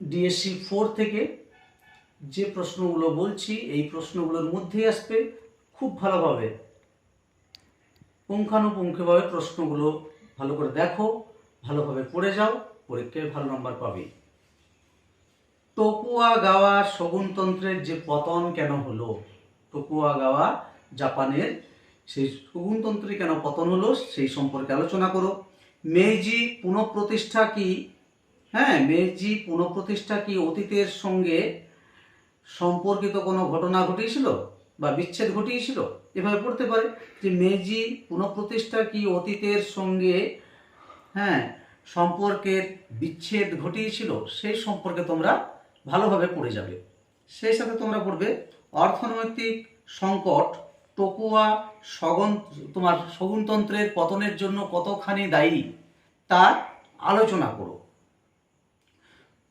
DSC four থেকে যে প্রশ্নগুলো বলছি, এই প্রশ্নগুলোর মধ্যেই আসবে খুব ভালোভাবে পুঙ্খানুপুঙ্খভাবে প্রশ্নগুলো ভালো করে দেখো, ভালোভাবে পড়ে যাও, পরীক্ষায় ভালো নম্বর পাবে। টোকুয়া গাওয়া শগুনতন্ত্রের যে পতন কেন হলো? টোকুয়া গাওয়া জাপানের সেই শগুনতন্ত্রে কেন পতন হলো, সেই সম্পর্কে আলোচনা করো। মেইজি পুনঃপ্রতিষ্ঠা কি হ্যাঁ মেইজি পুনঃপ্রতিষ্ঠা কি অতীতের সঙ্গে সম্পর্কিত কোনো ঘটনা ঘটিয়েছিল বা বিচ্ছেদ ঘটিয়েছিল? এভাবে পড়তে পারে যে মেজি পুনঃপ্রতিষ্ঠা কি অতীতের সঙ্গে হ্যাঁ সম্পর্কের বিচ্ছেদ ঘটিয়েছিল, সেই সম্পর্কে তোমরা ভালোভাবে পড়ে যাবে। সেই সাথে তোমরা পড়বে, অর্থনৈতিক সংকট, টোকুয়া সগন, তোমার শগুনতন্ত্রের পতনের জন্য কতখানি দায়ী, তার আলোচনা করো।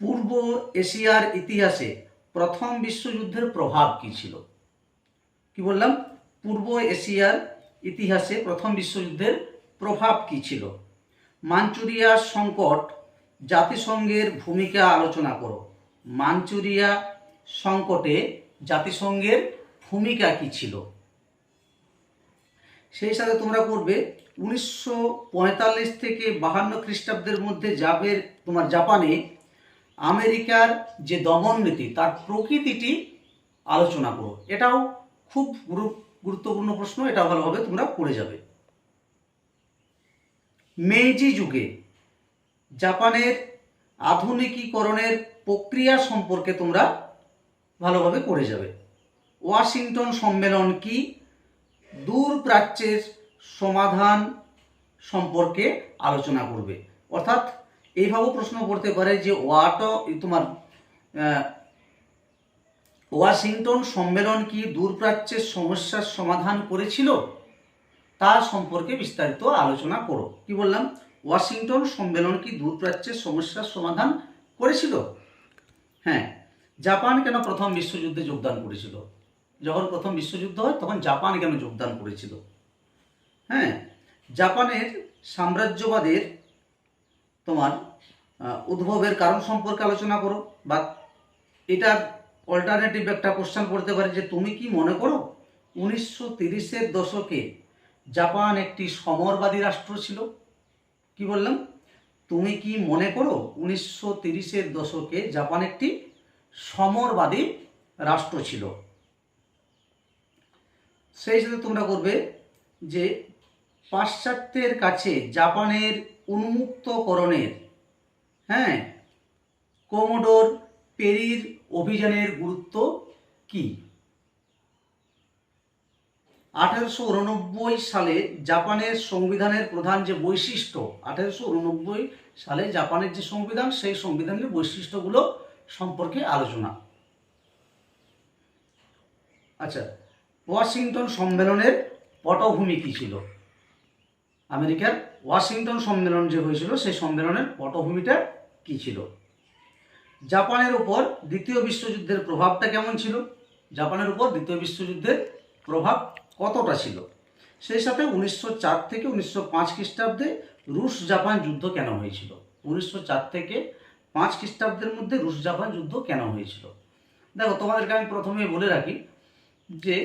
পূর্ব এশিয়ার ইতিহাসে প্রথম বিশ্বযুদ্ধের প্রভাব কি ছিল? কি বললাম? পূর্ব এশিয়ার ইতিহাসে প্রথম বিশ্বযুদ্ধের প্রভাব কি ছিল? মাঞ্চুরিয়া সংকট জাতিসংঘের ভূমিকা আলোচনা করো। মাঞ্চুরিয়া সংকটে জাতিসংঘের ভূমিকা কি ছিল? সেই সাথে তোমরা করবে উনিশশো পঁয়তাল্লিশ থেকে বাহান্ন খ্রিস্টাব্দের মধ্যে যাবে তোমার জাপানে আমেরিকার যে দমন নীতি তার প্রকৃতিটি আলোচনা করো। এটাও খুব গুরুত্বপূর্ণ প্রশ্ন, এটা ভালোভাবে তোমরা পড়ে যাবে। মেইজি যুগে জাপানের আধুনিকীকরণের প্রক্রিয়া সম্পর্কে তোমরা ভালোভাবে পড়ে যাবে। ওয়াশিংটন সম্মেলন কি দূর প্রাচ্যের সমাধান সম্পর্কে আলোচনা করবে? অর্থাৎ এইভাবেও প্রশ্ন করতে পারে যে ওয়াট তোমার ওয়াশিংটন সম্মেলন কি দূরপ্রাচ্যের সমস্যার সমাধান করেছিল? তার সম্পর্কে বিস্তারিত আলোচনা করো। কি বললাম? ওয়াশিংটন সম্মেলন কি দূরপ্রাচ্যের সমস্যার সমাধান করেছিল? হ্যাঁ জাপান কেন প্রথম বিশ্বযুদ্ধে যোগদান করেছিল? যখন প্রথম বিশ্বযুদ্ধ হয়, তখন জাপান কেন যোগদান করেছিল? হ্যাঁ জাপানের সাম্রাজ্যবাদের তোমার উদ্ভবের কারণ সম্পর্কে আলোচনা করো, বা এটার অল্টারনেটিভ একটা কোশ্চেন করতে পারে যে তুমি কি মনে করো উনিশশো তিরিশের দশকে জাপান একটি সমরবাদী রাষ্ট্র ছিল? কি বললাম? তুমি কি মনে করো উনিশশো তিরিশের দশকে জাপান একটি সমরবাদী রাষ্ট্র ছিল? সেই সাথে তোমরা করবে যে পাশ্চাত্যের কাছে জাপানের উন্মুক্তকরণের হ্যাঁ? কোমোডোর পেরির অভিযানের গুরুত্ব কি? আঠেরোশো উননব্বই সালে জাপানের সংবিধানের প্রধান যে বৈশিষ্ট্য, আঠেরোশো উননব্বই সালে জাপানের যে সংবিধান, সেই সংবিধানের বৈশিষ্ট্যগুলো সম্পর্কে আলোচনা। আচ্ছা ওয়াশিংটন সম্মেলনের পটভূমি কী ছিল? আমেরিকার ওয়াশিংটন সম্মেলন যে হয়েছিল, সেই সম্মেলনের পটভূমিটা কী ছিল? জাপানের উপর দ্বিতীয় বিশ্বযুদ্ধের প্রভাবটা কেমন ছিল? জাপানের উপর দ্বিতীয় বিশ্বযুদ্ধের প্রভাব কতটা ছিল? সেই সাথে উনিশশো চার থেকে উনিশশো পাঁচ খ্রিস্টাব্দে রুশ জাপান যুদ্ধ কেন হয়েছিল? উনিশশো চার থেকে পাঁচ খ্রিস্টাব্দের মধ্যে রুশ জাপান যুদ্ধ কেন হয়েছিল? দেখো, তোমাদেরকে আমি প্রথমে বলে রাখি যে,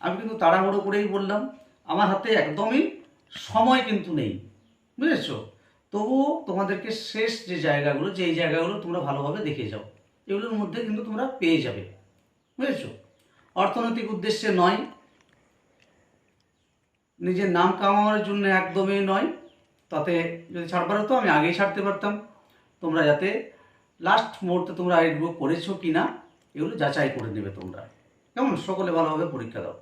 আমি কিন্তু তাড়াহুড়ো করেই বললাম, আমার হাতে একদমই সময় কিন্তু নেই, বুঝেছ? তবুও তোমাদেরকে শেষ যে জায়গাগুলো যে জায়গাগুলো তোমরা ভালোভাবে দেখে যাও, এগুলোর মধ্যে কিন্তু তোমরা পেয়ে যাবে, বুঝেছ? অর্থনৈতিক উদ্দেশ্যে নয়, নিজের নাম কামানোর জন্য একদমই নয়, তাতে যদি ছাড়বার হতো আমি আগেই ছাড়তে পারতাম। তোমরা যাতে লাস্ট মুহূর্তে তোমরা এগুলো করেছ কি না এগুলো যাচাই করে নেবে তোমরা। কেমন? সকলে ভালোভাবে পরীক্ষা দাও।